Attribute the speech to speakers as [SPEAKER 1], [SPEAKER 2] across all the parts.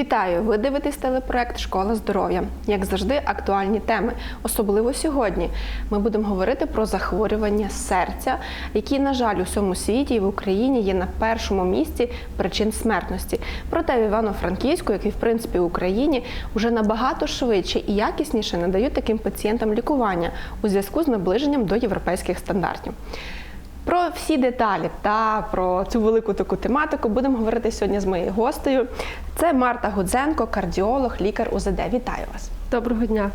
[SPEAKER 1] Вітаю! Ви дивитесь телепроект Школа здоров'я. Як завжди, актуальні теми. Особливо сьогодні ми будемо говорити про захворювання серця, які, на жаль, у всьому світі і в Україні є на першому місці причин смертності. Проте в Івано-Франківську, як і в принципі в Україні, вже набагато швидше і якісніше надають таким пацієнтам лікування у зв'язку з наближенням до європейських стандартів. Про всі деталі та про цю велику таку тематику будемо говорити сьогодні з моєю гостею. Це Марта Гудзенко, кардіолог, лікар УЗД. Вітаю вас.
[SPEAKER 2] Доброго дня.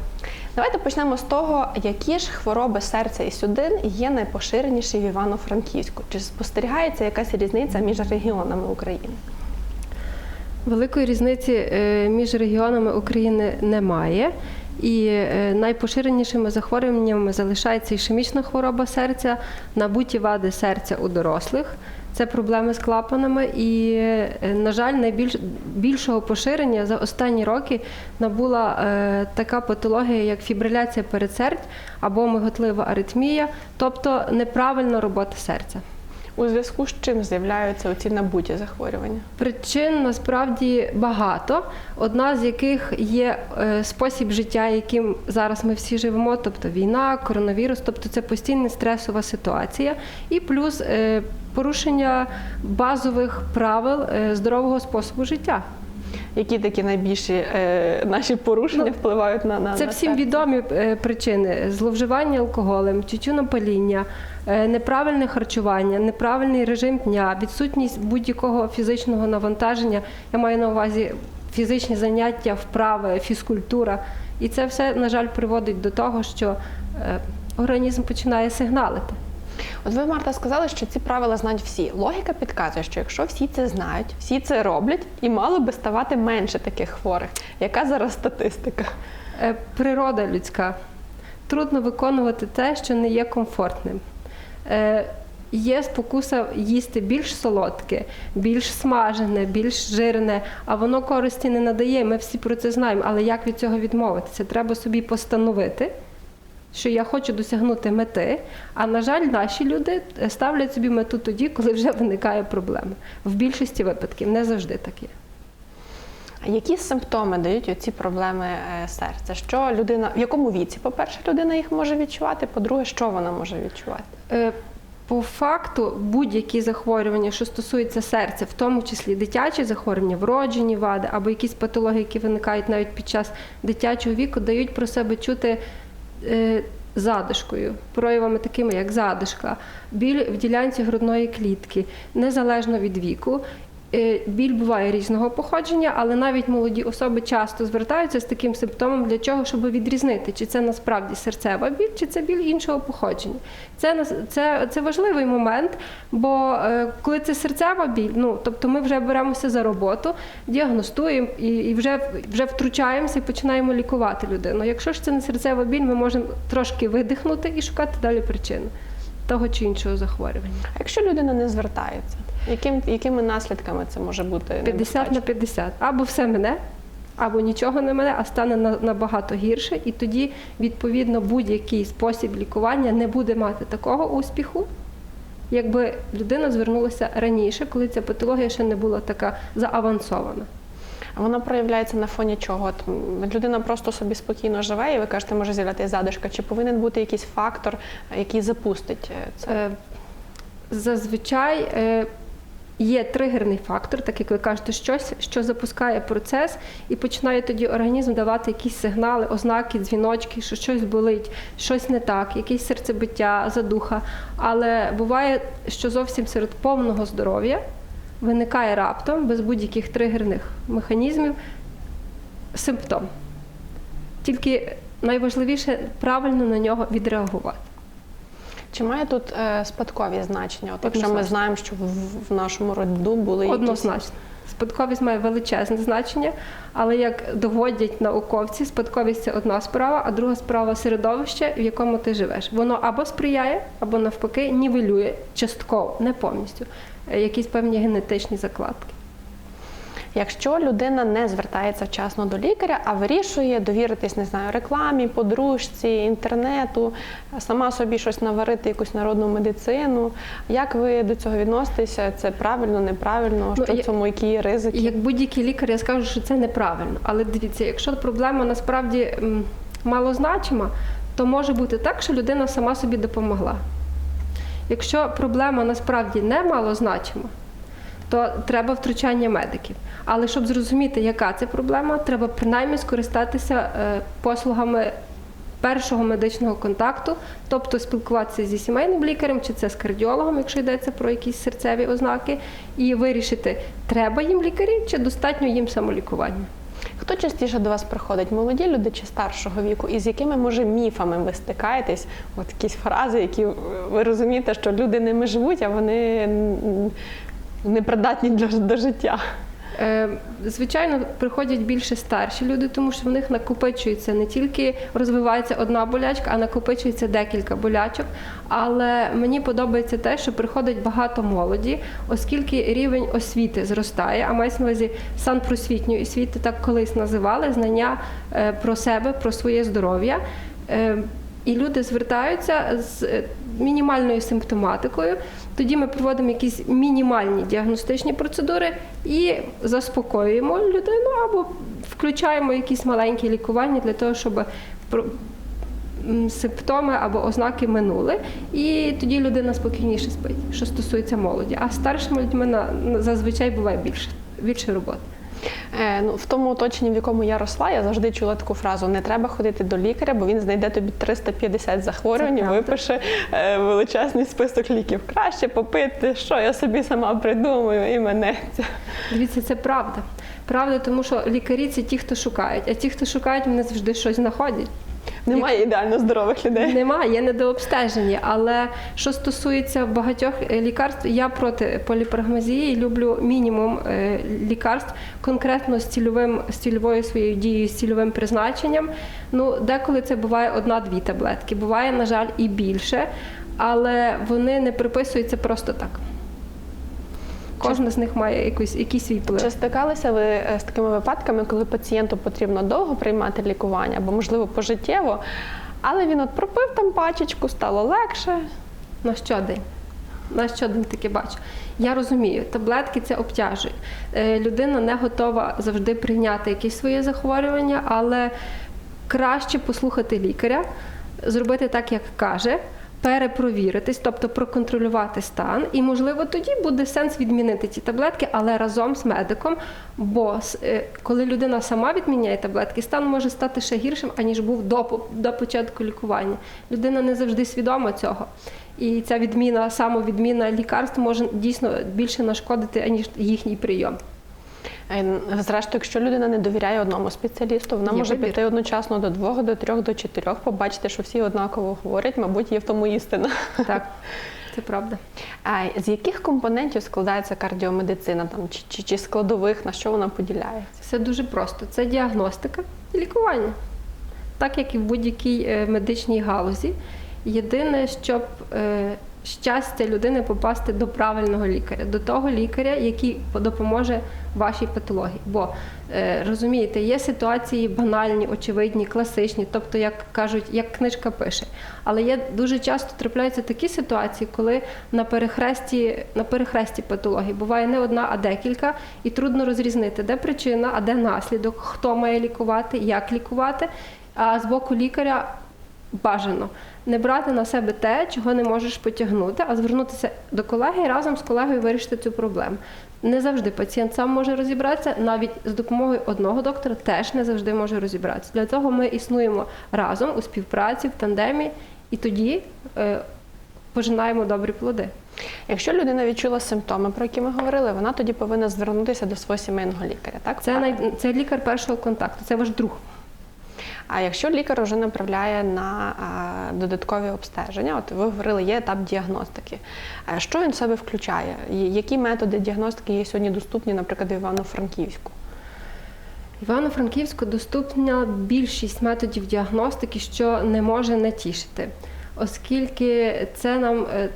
[SPEAKER 1] Давайте почнемо з того, які ж хвороби серця і судин є найпоширеніші в Івано-Франківську. Чи спостерігається якась різниця між регіонами України?
[SPEAKER 2] Великої різниці е, між регіонами України немає. І е, найпоширенішими захворюваннями залишається ішемічна хвороба серця, набуті вади серця у дорослих. Це проблеми з клапанами, і, е, на жаль, найбільш більшого поширення за останні роки набула е, така патологія, як фібриляція передсердь або миготлива аритмія, тобто неправильна робота серця.
[SPEAKER 1] У зв'язку з чим з'являються оці набуті захворювання?
[SPEAKER 2] Причин насправді багато. Одна з яких є е, спосіб життя, яким зараз ми всі живемо, тобто війна, коронавірус, тобто це постійна стресова ситуація, і плюс е, порушення базових правил е, здорового способу життя.
[SPEAKER 1] Які такі найбільші е, наші порушення
[SPEAKER 2] Ну,
[SPEAKER 1] впливають на, на
[SPEAKER 2] Це
[SPEAKER 1] на
[SPEAKER 2] всім
[SPEAKER 1] серце?
[SPEAKER 2] відомі е, причини: зловживання алкоголем, тютюнопаління, е, неправильне харчування, неправильний режим дня, відсутність будь-якого фізичного навантаження. Я маю на увазі фізичні заняття, вправи, фізкультура. І це все, на жаль, приводить до того, що е, організм починає сигналити.
[SPEAKER 1] От ви, Марта, сказали, що ці правила знають всі. Логіка підказує, що якщо всі це знають, всі це роблять, і мало би ставати менше таких хворих. Яка зараз статистика?
[SPEAKER 2] Е, Природа людська. Трудно виконувати те, що не є комфортним. Е, Є спокуса їсти більш солодке, більш смажене, більш жирне, а воно користі не надає. Ми всі про це знаємо. Але як від цього відмовитися? Треба собі постановити, що я хочу досягнути мети. А на жаль, наші люди е, ставлять собі мету тоді, коли вже виникає проблема. В більшості випадків не завжди так є.
[SPEAKER 1] А Які симптоми дають оці проблеми е, серця? Що людина, в якому віці, по-перше, людина їх може відчувати, по-друге, що вона може відчувати?
[SPEAKER 2] Е, По факту будь-які захворювання, що стосуються серця, в тому числі дитячі захворювання, вроджені вади або якісь патології, які виникають навіть під час дитячого віку, дають про себе чути задишкою, проявами такими, як задишка, біль в ділянці грудної клітки, незалежно від віку. Е, Біль буває різного походження, але навіть молоді особи часто звертаються з таким симптомом для чого, щоб відрізнити, чи це насправді серцева біль, чи це біль іншого походження. Це, це, це важливий момент, бо е, коли це серцева біль, ну тобто ми вже беремося за роботу, діагностуємо і, і вже, вже втручаємося і починаємо лікувати людину. Якщо ж це не серцева біль, ми можемо трошки видихнути і шукати далі причини того чи іншого захворювання.
[SPEAKER 1] А якщо людина не звертається, яким, якими наслідками це може бути
[SPEAKER 2] 50 на 50. Або все мене, або нічого не мене, а стане набагато гірше. І тоді, відповідно, будь-який спосіб лікування не буде мати такого успіху, якби людина звернулася раніше, коли ця патологія ще не була така заавансована.
[SPEAKER 1] А Вона проявляється на фоні чого? От, людина просто собі спокійно живе, і ви кажете, може з'являтися задишка. Чи повинен бути якийсь фактор, який запустить е, це?
[SPEAKER 2] Е, Зазвичай е, є тригерний фактор, так як ви кажете, щось, що запускає процес, і починає тоді організм давати якісь сигнали, ознаки, дзвіночки, що щось болить, щось не так, якесь серцебиття, задуха. Але буває, що зовсім серед повного здоров'я виникає раптом без будь-яких тригерних механізмів симптом. Тільки найважливіше правильно на нього відреагувати.
[SPEAKER 1] Чи має тут е, спадкові значення? От якщо ми знаємо, що в, в нашому роду були якісь
[SPEAKER 2] Однозначно. Спадковість має величезне значення, але як доводять науковці, спадковість це одна справа, а друга справа середовище, в якому ти живеш. Воно або сприяє, або навпаки нівелює частково, не повністю, е, якісь певні генетичні закладки.
[SPEAKER 1] Якщо людина не звертається вчасно до лікаря, а вирішує довіритись, не знаю, рекламі, подружці, інтернету, сама собі щось наварити, якусь народну медицину. Як ви до цього відноситеся? Це правильно, неправильно?
[SPEAKER 2] Ну,
[SPEAKER 1] в цьому які є ризики?
[SPEAKER 2] Як будь-який лікар, я скажу, що це неправильно. Але дивіться, якщо проблема насправді малозначима, то може бути так, що людина сама собі допомогла. Якщо проблема насправді не малозначима, то треба втручання медиків. Але щоб зрозуміти, яка це проблема, треба принаймні скористатися е, послугами першого медичного контакту, тобто спілкуватися зі сімейним лікарем, чи це з кардіологом, якщо йдеться про якісь серцеві ознаки, і вирішити, треба їм лікарі чи достатньо їм самолікування.
[SPEAKER 1] Хто частіше до вас приходить? Молоді люди чи старшого віку? І з якими може міфами ви стикаєтесь? От якісь фрази, які е, ви розумієте, що люди ними живуть, а вони непридатні для до життя.
[SPEAKER 2] Е, Звичайно, приходять більше старші люди, тому що в них накопичується не тільки розвивається одна болячка, а накопичується декілька болячок. Але мені подобається те, що приходить багато молоді, оскільки рівень освіти зростає, а мається на увазі санпросвітньої освіти, так колись називали знання е, про себе, про своє здоров'я. Е, І люди звертаються з мінімальною симптоматикою. Тоді ми проводимо якісь мінімальні діагностичні процедури і заспокоюємо людину або включаємо якісь маленькі лікування для того, щоб симптоми або ознаки минули, і тоді людина спокійніше спить, що стосується молоді. А старшими людьми зазвичай буває більше, більше роботи.
[SPEAKER 1] Е, ну, в тому оточенні, в якому я росла, я завжди чула таку фразу: не треба ходити до лікаря, бо він знайде тобі 350 захворювань, і випише е, величезний список ліків. Краще попити, що я собі сама придумаю, і мене.
[SPEAKER 2] Дивіться, це правда. Правда, тому що лікарі це ті, хто шукають, а ті, хто шукають, вони завжди щось знаходять.
[SPEAKER 1] Немає ідеально здорових людей.
[SPEAKER 2] Немає, є недообстежені. Але що стосується багатьох е, лікарств, я проти поліпрагмазії і люблю мінімум е, лікарств, конкретно з цільовим з цільовою своєю дією, з цільовим призначенням. Ну, деколи це буває одна-дві таблетки, буває, на жаль, і більше, але вони не приписуються просто так. Кожна з них має якийсь, якийсь свій вплив.
[SPEAKER 1] Чи стикалися ви е, з такими випадками, коли пацієнту потрібно довго приймати лікування або, можливо, пожиттєво, але він от пропив там пачечку, стало легше.
[SPEAKER 2] На щодень. На щодень таке бачу. Я розумію, таблетки це обтяжує. Е, Людина не готова завжди прийняти якесь своє захворювання, але краще послухати лікаря, зробити так, як каже, перепровіритись, тобто проконтролювати стан. І, можливо, тоді буде сенс відмінити ці таблетки, але разом з медиком. Бо е, коли людина сама відміняє таблетки, стан може стати ще гіршим, аніж був до, до початку лікування. Людина не завжди свідома цього. І ця відміна, самовідміна лікарств може дійсно більше нашкодити, аніж їхній прийом.
[SPEAKER 1] Е, Зрештою, якщо людина не довіряє одному спеціалісту, вона
[SPEAKER 2] Є
[SPEAKER 1] може
[SPEAKER 2] вибір.
[SPEAKER 1] піти одночасно до двох, до трьох, до чотирьох, побачити, що всі однаково говорять, мабуть, є в тому істина.
[SPEAKER 2] Так, це правда.
[SPEAKER 1] А з яких компонентів складається кардіомедицина там чи, чи, чи складових, на що вона поділяється?
[SPEAKER 2] Все дуже просто. Це діагностика і лікування. Так як і в будь-якій е, медичній галузі. Єдине, щоб е, щастя людини попасти до правильного лікаря, до того лікаря, який допоможе вашій патології. Бо е, розумієте, є ситуації банальні, очевидні, класичні, тобто, як кажуть, як книжка пише. Але є дуже часто трапляються такі ситуації, коли на перехресті, на перехресті патології буває не одна, а декілька, і трудно розрізнити, де причина, а де наслідок, хто має лікувати, як лікувати. А з боку лікаря бажано не брати на себе те, чого не можеш потягнути, а звернутися до колеги і разом з колегою вирішити цю проблему. Не завжди пацієнт сам може розібратися, навіть з допомогою одного доктора теж не завжди може розібратися. Для цього ми існуємо разом у співпраці, в тандемі, і тоді е, пожинаємо добрі плоди.
[SPEAKER 1] Якщо людина відчула симптоми, про які ми говорили, вона тоді повинна звернутися до свого сімейного лікаря. Так
[SPEAKER 2] Це, най... це лікар першого контакту, це ваш друг.
[SPEAKER 1] А якщо лікар вже направляє на додаткові обстеження, от ви говорили, є етап діагностики. Що він в себе включає? Які методи діагностики є сьогодні доступні, наприклад, в Івано-Франківську?
[SPEAKER 2] Івано-Франківську доступна більшість методів діагностики, що не може не тішити, оскільки це нам е,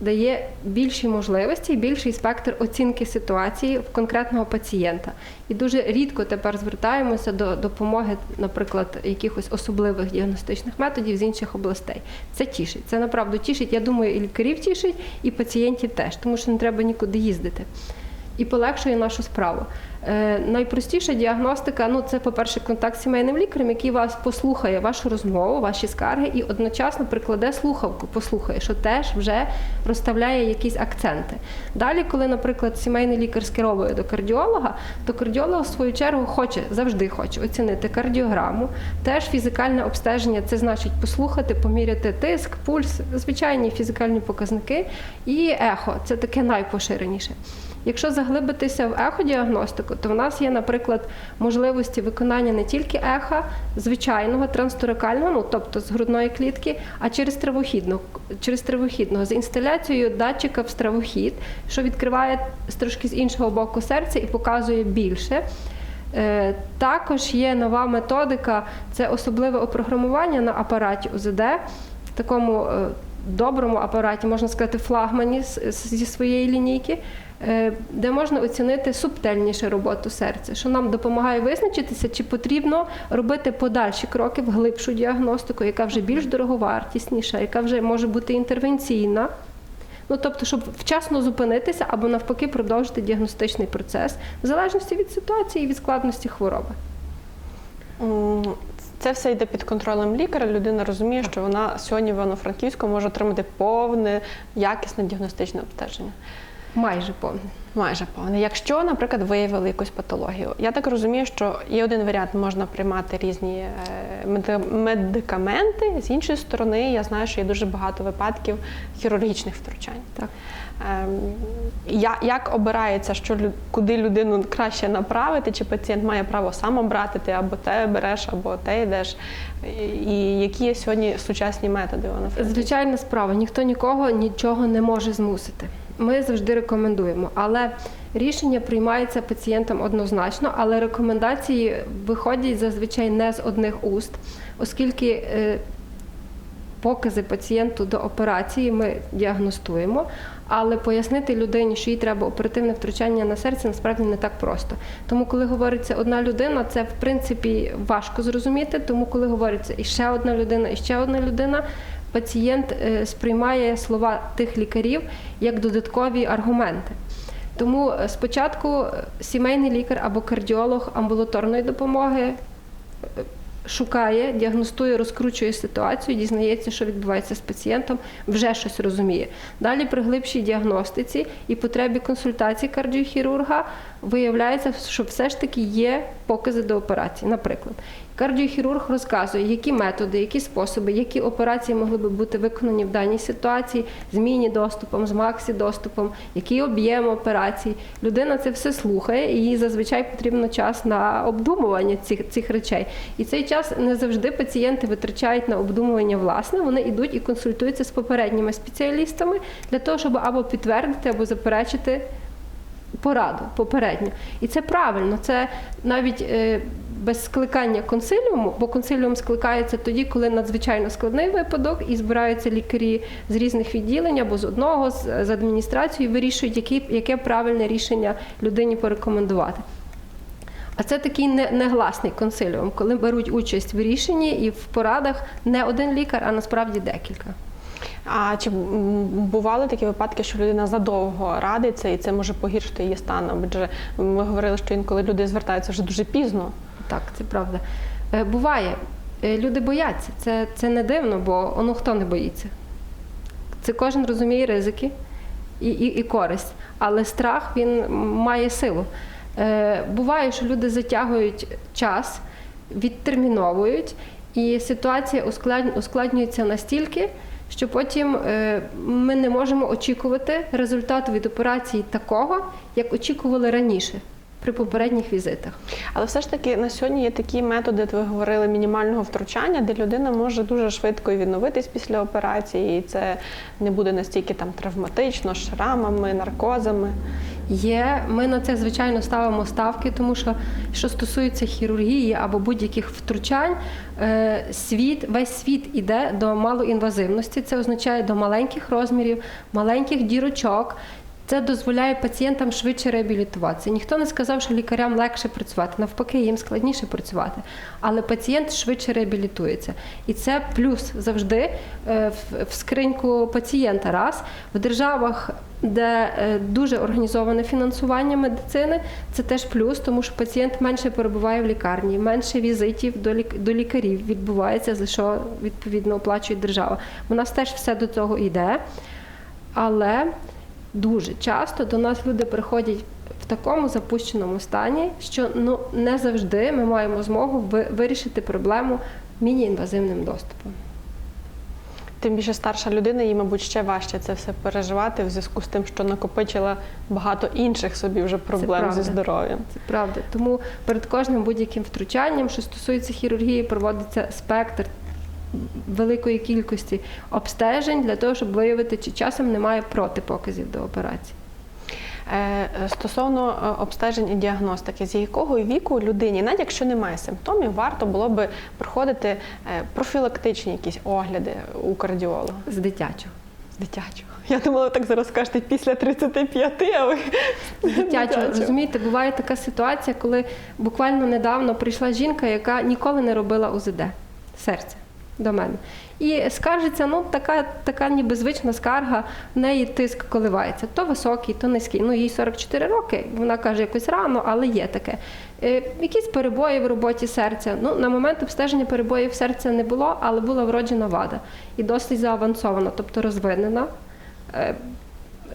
[SPEAKER 2] дає більші можливості більший спектр оцінки ситуації в конкретного пацієнта. І дуже рідко тепер звертаємося до допомоги, наприклад, якихось особливих діагностичних методів з інших областей. Це тішить. Це направду тішить. Я думаю, і лікарів тішить, і пацієнтів теж, тому що не треба нікуди їздити. І полегшує нашу справу. Е, найпростіша діагностика ну це, по-перше, контакт з сімейним лікарем, який вас послухає вашу розмову, ваші скарги, і одночасно прикладе слухавку, послухає, що теж вже розставляє якісь акценти. Далі, коли, наприклад, сімейний лікар скеровує до кардіолога, то кардіолог в свою чергу хоче завжди хоче оцінити кардіограму, теж фізикальне обстеження, це значить послухати, поміряти тиск, пульс, звичайні фізикальні показники, і ехо це таке найпоширеніше. Якщо заглибитися в еходіагностику, то в нас є, наприклад, можливості виконання не тільки еха звичайного трансторакального, ну тобто з грудної клітки, а через травохідну, через травохідного з інсталяцією датчика в стравохід, що відкриває трошки з іншого боку серця і показує більше. Е, Також є нова методика, це особливе опрограмування на апараті УЗД, такому е, доброму апараті, можна сказати, флагмані зі своєї лінійки, де можна оцінити субтельніше роботу серця, що нам допомагає визначитися, чи потрібно робити подальші кроки в глибшу діагностику, яка вже більш дороговартісніша, яка вже може бути інтервенційна. Ну, тобто, щоб вчасно зупинитися або навпаки продовжити діагностичний процес в залежності від ситуації і від складності хвороби.
[SPEAKER 1] Це все йде під контролем лікаря. Людина розуміє, що вона сьогодні в Івано-Франківську може отримати повне, якісне діагностичне обстеження.
[SPEAKER 2] Майже повне.
[SPEAKER 1] Майже повне. Якщо, наприклад, виявили якусь патологію, я так розумію, що є один варіант, можна приймати різні е, медикаменти. З іншої сторони, я знаю, що є дуже багато випадків хірургічних втручань.
[SPEAKER 2] Так.
[SPEAKER 1] Ем, я- Як обирається, що куди людину краще направити, чи пацієнт має право сам обрати, ти або те береш, або те йдеш, і які є сьогодні сучасні методи?
[SPEAKER 2] Звичайна справа, ніхто нікого нічого не може змусити. Ми завжди рекомендуємо, але рішення приймається пацієнтам однозначно, але рекомендації виходять зазвичай не з одних уст, оскільки е, покази пацієнту до операції ми діагностуємо, але пояснити людині, що їй треба оперативне втручання на серце, насправді не так просто. Тому, коли говориться одна людина, це в принципі важко зрозуміти. Тому, коли говориться і ще одна людина, і ще одна людина, пацієнт е, сприймає слова тих лікарів як додаткові аргументи. Тому е, спочатку е, сімейний лікар або кардіолог амбулаторної допомоги шукає, діагностує, розкручує ситуацію, дізнається, що відбувається з пацієнтом, вже щось розуміє. Далі при глибшій діагностиці і потребі консультації кардіохірурга виявляється, що все ж таки є покази до операції. Наприклад, кардіохірург розказує, які методи, які способи, які операції могли би бути виконані в даній ситуації, з міні-доступом, з максі-доступом, який об'єм операцій. Людина це все слухає, і їй зазвичай потрібно час на обдумування цих, цих речей. І цей час не завжди пацієнти витрачають на обдумування власне. Вони йдуть і консультуються з попередніми спеціалістами для того, щоб або підтвердити, або заперечити пораду попередню. І це правильно. Це навіть е, без скликання консиліуму, бо консиліум скликається тоді, коли надзвичайно складний випадок, і збираються лікарі з різних відділень або з одного, з, адміністрації, вирішують, які, яке правильне рішення людині порекомендувати. А це такий не- негласний консиліум, коли беруть участь в рішенні і в порадах не один лікар, а насправді декілька.
[SPEAKER 1] А чи бували такі випадки, що людина задовго радиться, і це може погіршити її стан? Адже ми говорили, що інколи люди звертаються вже дуже пізно.
[SPEAKER 2] Так, це правда. Е, Буває, Е, люди бояться. Це, це не дивно, бо ну, хто не боїться. Це кожен розуміє ризики і, і, і користь. Але страх він має силу. Е, буває, що люди затягують час, відтерміновують, і ситуація ускладнюється настільки, що потім ми не можемо очікувати результату від операції такого, як очікували раніше при попередніх візитах.
[SPEAKER 1] Але все ж таки на сьогодні є такі методи, ви говорили, мінімального втручання, де людина може дуже швидко відновитись після операції, і це не буде настільки там травматично, шрамами, наркозами.
[SPEAKER 2] Є, ми на це звичайно ставимо ставки, тому що що стосується хірургії або будь-яких втручань, е, світ, весь світ іде до малоінвазивності. Це означає до маленьких розмірів, маленьких дірочок. Це дозволяє пацієнтам швидше реабілітуватися. Ніхто не сказав, що лікарям легше працювати, навпаки, їм складніше працювати. Але пацієнт швидше реабілітується. І це плюс завжди е, в- скриньку пацієнта. Раз в державах, де е, дуже організоване фінансування медицини, це теж плюс, тому що пацієнт менше перебуває в лікарні, менше візитів до лік- до лікарів відбувається, за що відповідно оплачує держава. У нас теж все до цього йде. Але дуже часто до нас люди приходять в такому запущеному стані, що ну не завжди ми маємо змогу вирішити проблему міні-інвазивним доступом.
[SPEAKER 1] Тим більше старша людина, їй, мабуть, ще важче це все переживати в зв'язку з тим, що накопичила багато інших собі вже проблем зі здоров'ям.
[SPEAKER 2] Це правда. Тому перед кожним будь-яким втручанням, що стосується хірургії, проводиться спектр великої кількості обстежень для того, щоб виявити, чи часом немає протипоказів до операції.
[SPEAKER 1] Е, Стосовно е, обстежень і діагностики, з якого віку людині, навіть якщо немає симптомів, варто було би проходити е, профілактичні якісь огляди у кардіолога
[SPEAKER 2] З дитячого.
[SPEAKER 1] з дитячого. Я думала, так зараз скажете після 35, а ви
[SPEAKER 2] З дитячого. Розумієте, буває така ситуація, коли буквально недавно прийшла жінка, яка ніколи не робила УЗД серця до мене. І скаржиться, ну така, така ніби звична скарга, в неї тиск коливається. То високий, то низький. Ну, їй 44 роки. Вона каже, якось рано, але є таке. Е, якісь перебої в роботі серця. Ну, на момент обстеження перебоїв серця не було, але була вроджена вада. І досить заавансована, тобто розвинена. Е,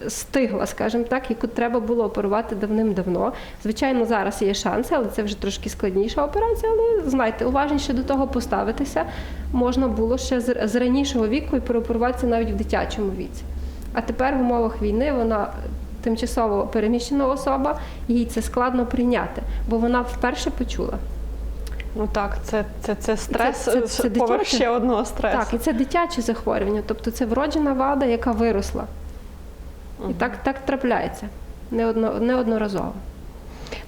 [SPEAKER 2] стигла, скажімо так, яку треба було оперувати давним-давно. Звичайно, зараз є шанси, але це вже трошки складніша операція. Але знайте, уважніше до того поставитися можна було ще з, ранішого віку і переоперуватися навіть в дитячому віці. А тепер в умовах війни вона тимчасово переміщена особа, їй це складно прийняти, бо вона вперше почула.
[SPEAKER 1] Ну так, це, це, це стрес,
[SPEAKER 2] Це- це- це
[SPEAKER 1] поверх
[SPEAKER 2] дитяче?
[SPEAKER 1] ще одного стресу.
[SPEAKER 2] Так, і це дитяче захворювання, тобто це вроджена вада, яка виросла. І так, так трапляється неодно, неодноразово.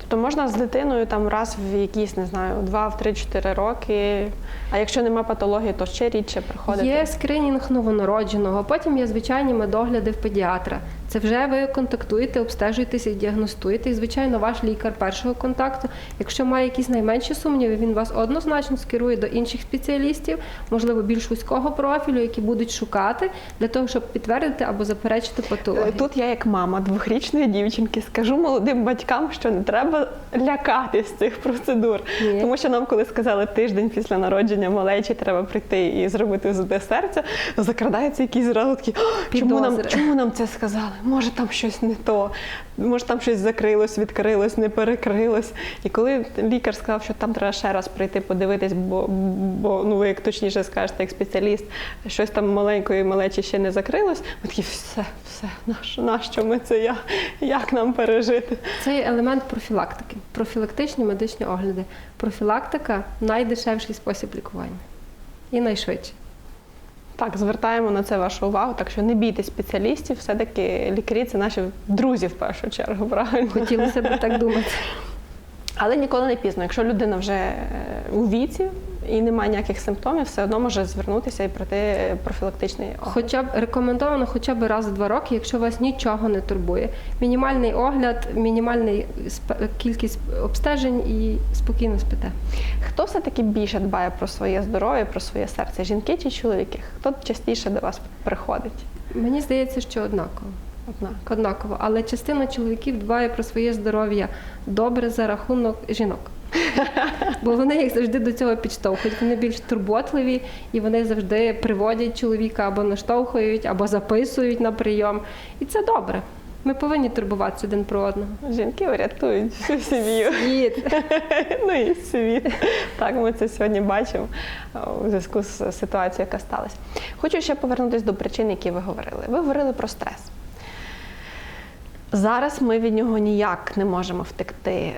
[SPEAKER 1] Тобто можна з дитиною там раз в якісь, не знаю, два, в три-чотири роки. А якщо нема патології, то ще рідше приходити.
[SPEAKER 2] Є скринінг новонародженого, потім є звичайні медогляди в педіатра. Це вже ви контактуєте, обстежуєтеся і діагностуєте. І, звичайно, ваш лікар першого контакту. Якщо має якісь найменші сумніви, він вас однозначно скерує до інших спеціалістів, можливо, більш вузького профілю, які будуть шукати для того, щоб підтвердити або заперечити патологію.
[SPEAKER 1] Тут я, як мама двохрічної дівчинки, скажу молодим батькам, що не треба лякатись цих процедур.
[SPEAKER 2] Ні.
[SPEAKER 1] Тому що нам, коли сказали тиждень після народження малечі, треба прийти і зробити УЗД серця, закрадається якийсь зразу такий, «О, чому нам, чому нам це сказали? Може там щось не то, може там щось закрилось, відкрилось, не перекрилось. І коли лікар сказав, що там треба ще раз прийти подивитись, бо, бо ну ви як точніше скажете, як спеціаліст, щось там маленької малечі ще не закрилось, ми такі все, все, нащо, нащо ми це я? Як нам пережити?
[SPEAKER 2] Це елемент профілактики, профілактичні медичні огляди. Профілактика найдешевший спосіб лікування і найшвидший.
[SPEAKER 1] Так, звертаємо на це вашу увагу. Так що не бійтесь спеціалістів, все-таки лікарі це наші друзі в першу чергу, правильно?
[SPEAKER 2] Хотілося б так думати.
[SPEAKER 1] Але ніколи не пізно. Якщо людина вже е, у віці і немає ніяких симптомів, все одно може звернутися і пройти профілактичний огляд.
[SPEAKER 2] Хоча б рекомендовано хоча б раз в два роки, якщо вас нічого не турбує. Мінімальний огляд, мінімальна кількість обстежень і спокійно спите.
[SPEAKER 1] Хто все-таки більше дбає про своє здоров'я, про своє серце? Жінки чи чоловіки? Хто частіше до вас приходить?
[SPEAKER 2] Мені здається, що однаково.
[SPEAKER 1] Однак.
[SPEAKER 2] Однаково, але частина чоловіків дбає про своє здоров'я добре за рахунок жінок. Бо вони їх завжди до цього підштовхують. Вони більш турботливі і вони завжди приводять чоловіка або наштовхують, або записують на прийом. І це добре. Ми повинні турбуватися один про одного.
[SPEAKER 1] Жінки врятують всю сім'ю.
[SPEAKER 2] Світ.
[SPEAKER 1] ну і світ. Так, ми це сьогодні бачимо у зв'язку з ситуацією, яка сталася. Хочу ще повернутися до причин, які ви говорили. Ви говорили про стрес. Зараз ми від нього ніяк не можемо втекти.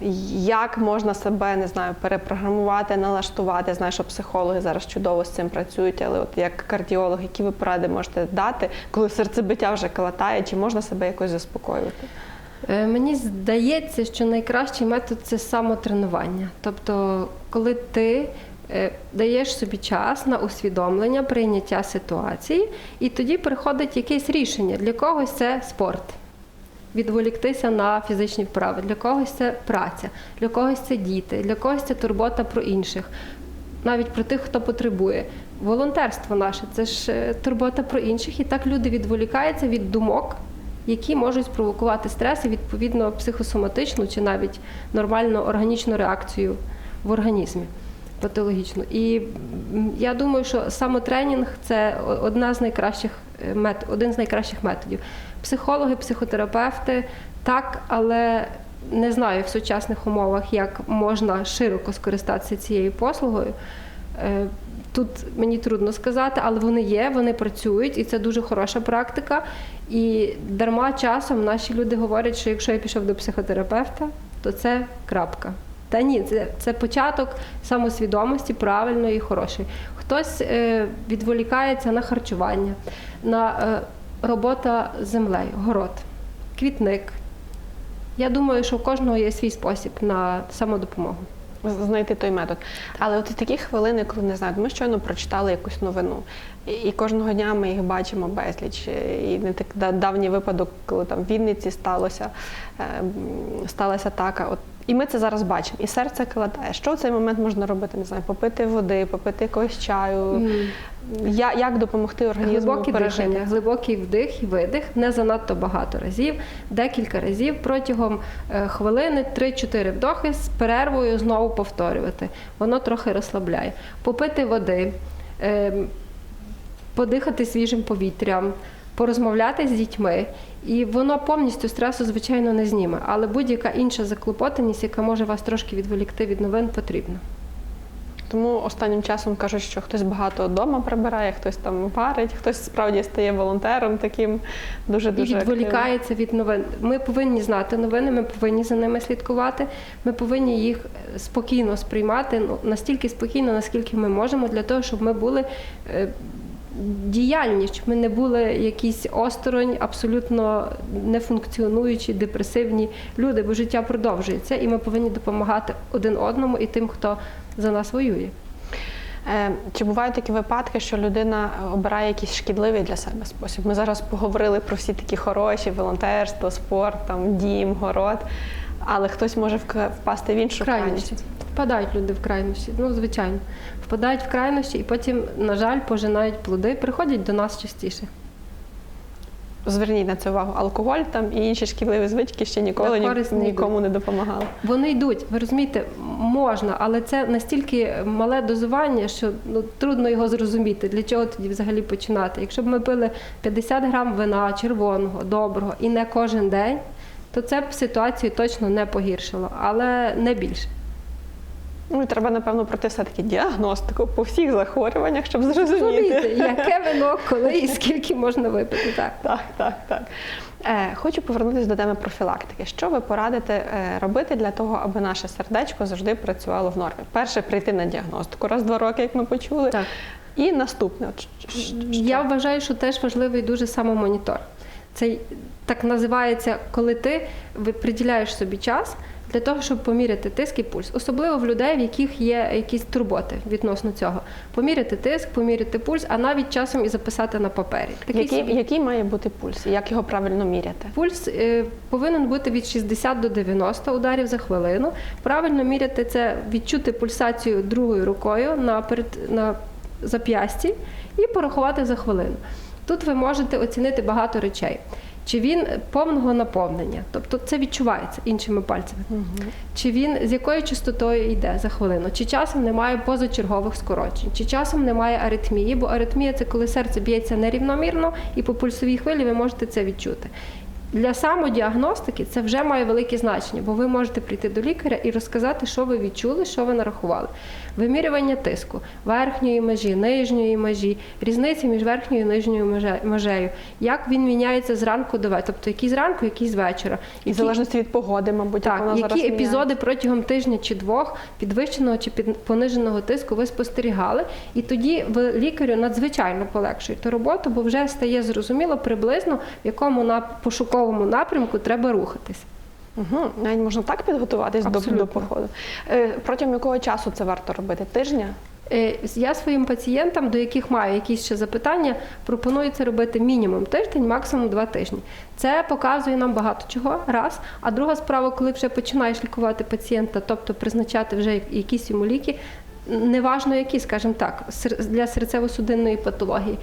[SPEAKER 1] Як можна себе не знаю, перепрограмувати, налаштувати? Знаю, що психологи зараз чудово з цим працюють, але от як кардіолог, які ви поради можете дати, коли серцебиття вже калатає, чи можна себе якось заспокоювати?
[SPEAKER 2] Е, Мені здається, що найкращий метод це самотренування. Тобто, коли ти е, даєш собі час на усвідомлення, прийняття ситуації, і тоді приходить якесь рішення. Для когось це спорт. Відволіктися на фізичні вправи, для когось це праця, для когось це діти, для когось це турбота про інших, навіть про тих, хто потребує. Волонтерство наше це ж е, турбота про інших, і так люди відволікаються від думок, які можуть спровокувати стрес і відповідно психосоматичну чи навіть нормальну органічну реакцію в організмі патологічну. І я думаю, що самотренінг це одна з найкращих е, мет, один з найкращих методів. Психологи, психотерапевти так, але не знаю в сучасних умовах, як можна широко скористатися цією послугою. Е, Тут мені трудно сказати, але вони є, вони працюють, і це дуже хороша практика. І дарма часом наші люди говорять, що якщо я пішов до психотерапевта, то це крапка. Та ні, це, це початок самосвідомості правильної і хорошої. Хтось е, відволікається на харчування, на е, робота з землею, город, квітник. Я думаю, що у кожного є свій спосіб на самодопомогу.
[SPEAKER 1] знайти той метод. Але от такі хвилини, коли не знаю, ми щойно прочитали якусь новину, і, кожного дня ми їх бачимо безліч. І не так да- давній випадок, коли там в Вінниці сталося, е, сталася атака. От і ми це зараз бачимо, і серце кладає. Що в цей момент можна робити? Не знаю, попити води, попити якогось чаю. Я, як допомогти організму
[SPEAKER 2] Глибокі
[SPEAKER 1] пережити?
[SPEAKER 2] дихання, глибокий вдих і видих, не занадто багато разів, декілька разів протягом е, хвилини 3-4 вдохи з перервою знову повторювати. Воно трохи розслабляє. Попити води, е, подихати свіжим повітрям, порозмовляти з дітьми. І воно повністю стресу, звичайно, не зніме. Але будь-яка інша заклопотаність, яка може вас трошки відволікти від новин, потрібна.
[SPEAKER 1] Тому останнім часом кажуть, що хтось багато вдома прибирає, хтось там варить, хтось справді стає волонтером таким дуже
[SPEAKER 2] і
[SPEAKER 1] дуже
[SPEAKER 2] відволікається від новин. Ми повинні знати новини, ми повинні за ними слідкувати. Ми повинні їх е, спокійно сприймати, ну настільки спокійно, наскільки ми можемо, для того, щоб ми були. Е, Діяльні, щоб ми не були якісь осторонь, абсолютно нефункціонуючі, депресивні люди, бо життя продовжується, і ми повинні допомагати один одному і тим, хто за нас воює.
[SPEAKER 1] Е, Чи бувають такі випадки, що людина обирає якийсь шкідливий для себе спосіб? Ми зараз поговорили про всі такі хороші волонтерство, спорт, там дім, город, але хтось може впасти в іншу крайність.
[SPEAKER 2] Впадають люди в крайності, ну звичайно. Впадають в крайності і потім, на жаль, пожинають плоди, приходять до нас частіше.
[SPEAKER 1] Зверніть на це увагу. Алкоголь там і інші шкідливі звички ще ніколи ні- нікому не допомагали.
[SPEAKER 2] Вони йдуть, ви розумієте, можна, але це настільки мале дозування, що ну, трудно його зрозуміти, для чого тоді взагалі починати. Якщо б ми пили 50 грам вина червоного, доброго і не кожен день, то це б ситуацію точно не погіршило, але не більше.
[SPEAKER 1] Ну треба, напевно, пройти все-таки діагностику по всіх захворюваннях, щоб
[SPEAKER 2] Розумієте,
[SPEAKER 1] зрозуміти.
[SPEAKER 2] яке вино, коли і скільки можна випити. Так.
[SPEAKER 1] Так, так, так. Е, хочу повернутися до теми профілактики. Що ви порадите е, робити для того, аби наше сердечко завжди працювало в нормі? Перше прийти на діагностику раз в два роки, як ми почули.
[SPEAKER 2] Так.
[SPEAKER 1] І наступне. От, щ- щ-
[SPEAKER 2] Я вважаю, що теж важливий дуже самомонітор. Це так називається, коли ти приділяєш собі час для того, щоб поміряти тиск і пульс, особливо в людей, в яких є якісь турботи відносно цього. Поміряти тиск, поміряти пульс, а навіть часом і записати на папері. Такий
[SPEAKER 1] який,
[SPEAKER 2] собі
[SPEAKER 1] який має бути пульс? Як його правильно міряти?
[SPEAKER 2] Пульс е, повинен бути від 60 до 90 ударів за хвилину. Правильно міряти це відчути пульсацію другою рукою на, перед, на зап'ясті і порахувати за хвилину. Тут ви можете оцінити багато речей. Чи він повного наповнення, тобто це відчувається іншими пальцями. Чи він з якою частотою йде за хвилину, чи часом немає позачергових скорочень, чи часом немає аритмії, бо аритмія це коли серце б'ється нерівномірно, і по пульсовій хвилі ви можете це відчути. Для самодіагностики це вже має велике значення, бо ви можете прийти до лікаря і розказати, що ви відчули, що ви нарахували. Вимірювання тиску, верхньої межі, нижньої межі, різниці між верхньою і нижньою межею, як він міняється зранку до вечора, тобто який зранку, який з вечора.
[SPEAKER 1] І в залежності від погоди, мабуть, як
[SPEAKER 2] так,
[SPEAKER 1] вона
[SPEAKER 2] які
[SPEAKER 1] зараз
[SPEAKER 2] епізоди протягом тижня чи двох підвищеного чи під- пониженого тиску ви спостерігали, і тоді ви лікарю надзвичайно полегшуєте роботу, бо вже стає зрозуміло приблизно в якому на пошуковому напрямку треба рухатись.
[SPEAKER 1] Угу. Навіть можна так підготуватись до,
[SPEAKER 2] Абсолютно.
[SPEAKER 1] до походу. Е, протягом якого часу це варто робити? Тижня?
[SPEAKER 2] Е, Я своїм пацієнтам, до яких маю якісь ще запитання, пропоную це робити мінімум тиждень, максимум два тижні. Це показує нам багато чого. Раз. А друга справа, коли вже починаєш лікувати пацієнта, тобто призначати вже якісь йому ліки. Неважно які, скажімо так, для серцево-судинної патології.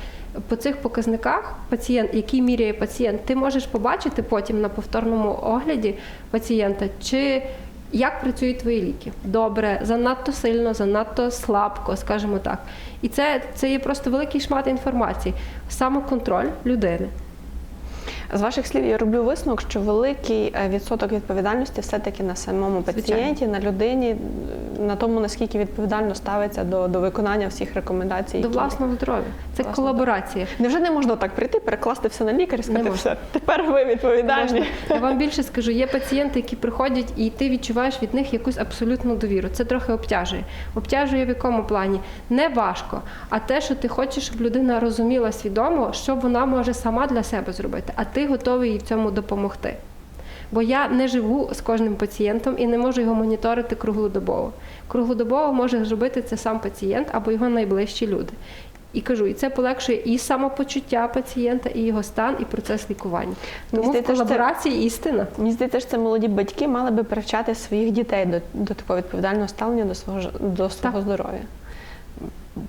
[SPEAKER 2] По цих показниках пацієнт, який міряє пацієнт, ти можеш побачити потім на повторному огляді пацієнта, чи як працюють твої ліки? Добре, занадто сильно, занадто слабко, скажімо так. І це, це є просто великий шмат інформації. Самоконтроль людини.
[SPEAKER 1] З ваших слів я роблю висновок, що великий е, відсоток відповідальності все-таки на самому пацієнті, на людині, на тому, наскільки відповідально ставиться до, до виконання всіх рекомендацій.
[SPEAKER 2] До
[SPEAKER 1] які-
[SPEAKER 2] власного здоров'я. Це
[SPEAKER 1] Власного
[SPEAKER 2] колаборація.
[SPEAKER 1] Невже не можна так прийти, перекласти все на лікаря і сказати, все, тепер ви відповідальні.
[SPEAKER 2] Я вам більше скажу, є пацієнти, які приходять, і ти відчуваєш від них якусь абсолютну довіру. Це трохи обтяжує. Обтяжує в якому плані? Не важко, а те, що ти хочеш, щоб людина розуміла свідомо, що вона може сама для себе зробити, а ти готовий їй в цьому допомогти. Бо я не живу з кожним пацієнтом і не можу його моніторити круглодобово. Круглодобово може зробити це сам пацієнт або його найближчі люди. І кажу, і це полегшує і самопочуття пацієнта, і його стан, і процес лікування. Тому в
[SPEAKER 1] що це-
[SPEAKER 2] колаборації істина.
[SPEAKER 1] Мені здається, що це молоді батьки мали би привчати своїх дітей до, до такого відповідального ставлення до свого до свого
[SPEAKER 2] Так.
[SPEAKER 1] здоров'я.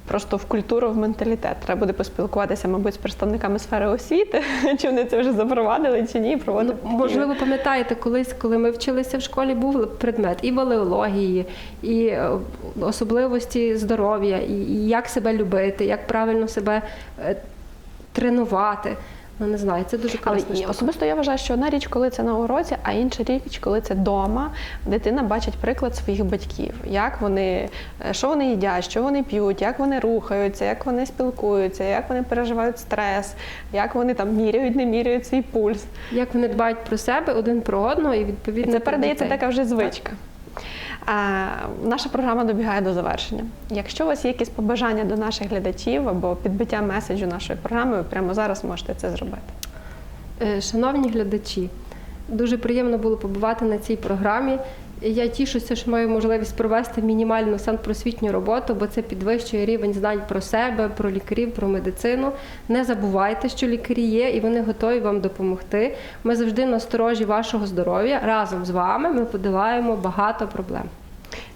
[SPEAKER 1] Просто в культуру, в менталітет. Треба буде поспілкуватися, мабуть, з представниками сфери освіти, чи вони це вже запровадили, чи ні, проводити.
[SPEAKER 2] Ну, можливо, пам'ятаєте, колись, коли ми вчилися в школі, був предмет і валеології, і е, особливості здоров'я, і, і як себе любити, як правильно себе е, тренувати. Ну не знаю, це дуже
[SPEAKER 1] Але
[SPEAKER 2] штука.
[SPEAKER 1] особисто я вважаю, що одна річ, коли це на уроці, а інша річ, коли це вдома, дитина бачить приклад своїх батьків, як вони, е, що вони їдять, що вони п'ють, як вони рухаються, як вони спілкуються, як вони переживають стрес, як вони там міряють, не міряють свій пульс.
[SPEAKER 2] Як вони дбають про себе один про одного і
[SPEAKER 1] І
[SPEAKER 2] відповідно
[SPEAKER 1] це передається така вже звичка. А, наша програма добігає до завершення. Якщо у вас є якісь побажання до наших глядачів або підбиття меседжу нашої програми, ви прямо зараз можете це зробити.
[SPEAKER 2] Е, Шановні глядачі, дуже приємно було побувати на цій програмі. Я тішуся, що маю можливість провести мінімальну санпросвітню роботу, бо це підвищує рівень знань про себе, про лікарів, про медицину. Не забувайте, що лікарі є і вони готові вам допомогти. Ми завжди насторожі вашого здоров'я. Разом з вами ми подолаємо багато проблем.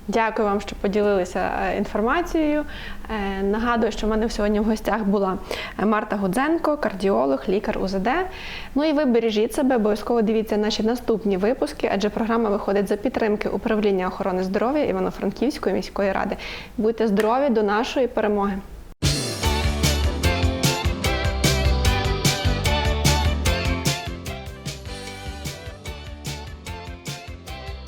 [SPEAKER 1] Дякую вам, що поділилися е, інформацією. Е, Нагадую, що в мене сьогодні в гостях була е, Марта Гудзенко, кардіолог, лікар УЗД. Ну і ви бережіть себе, обов'язково дивіться наші наступні випуски, адже програма виходить за підтримки управління охорони здоров'я Івано-Франківської міської ради. Будьте здорові до нашої перемоги!